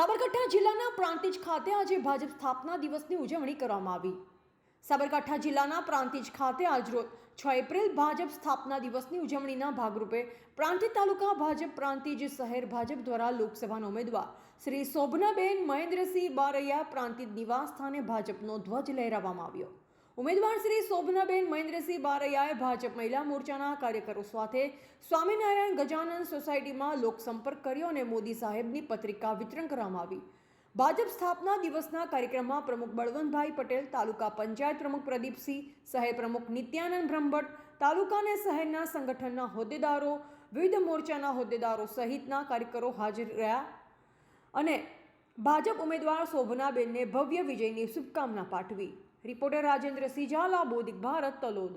સાબરકાંઠા જિલ્લાના પ્રાંતિજ ખાતે આજે ભાજપ સ્થાપના દિવસની ઉજવણી કરવામાં આવી. સાબરકાંઠા જિલ્લાના પ્રાંતિજ ખાતે આજરોજ છ એપ્રિલ ભાજપ સ્થાપના દિવસની ઉજવણીના ભાગરૂપે પ્રાંતિજ તાલુકા ભાજપ પ્રાંતિજ શહેર ભાજપ દ્વારા લોકસભાના ઉમેદવાર શ્રી શોભનાબેન મહેન્દ્રસિંહ બારૈયા પ્રાંતિજ નિવાસ સ્થાને ભાજપનો ધ્વજ લહેરાવવામાં આવ્યો. ઉમેદવાર શ્રી શોભનાબેન મહેન્દ્રસિંહ બારૈયાએ ભાજપ મહિલા મોરચાના કાર્યકરો સાથે સ્વામિનારાયણ ગજાનંદ સોસાયટીમાં લોકસંપર્ક કર્યો અને મોદી સાહેબની પત્રિકા વિતરણ કરવામાં આવી. ભાજપ સ્થાપના દિવસના કાર્યક્રમમાં પ્રમુખ બળવંતભાઈ પટેલ, તાલુકા પંચાયત પ્રમુખ પ્રદીપસિંહ, શહેર પ્રમુખ નિત્યાનંદ બ્રહ્મભટ્ટ, તાલુકા અને શહેરના સંગઠનના હોદ્દેદારો, વિવિધ મોરચાના હોદ્દેદારો સહિતના કાર્યકરો હાજર રહ્યા અને ભાજપ ઉમેદવાર શોભનાબેનને ભવ્ય વિજયની શુભકામના પાઠવી. રિપોર્ટર રાજેન્દ્ર સિંહ ઝાલા બોધિક ભારત તલોદ.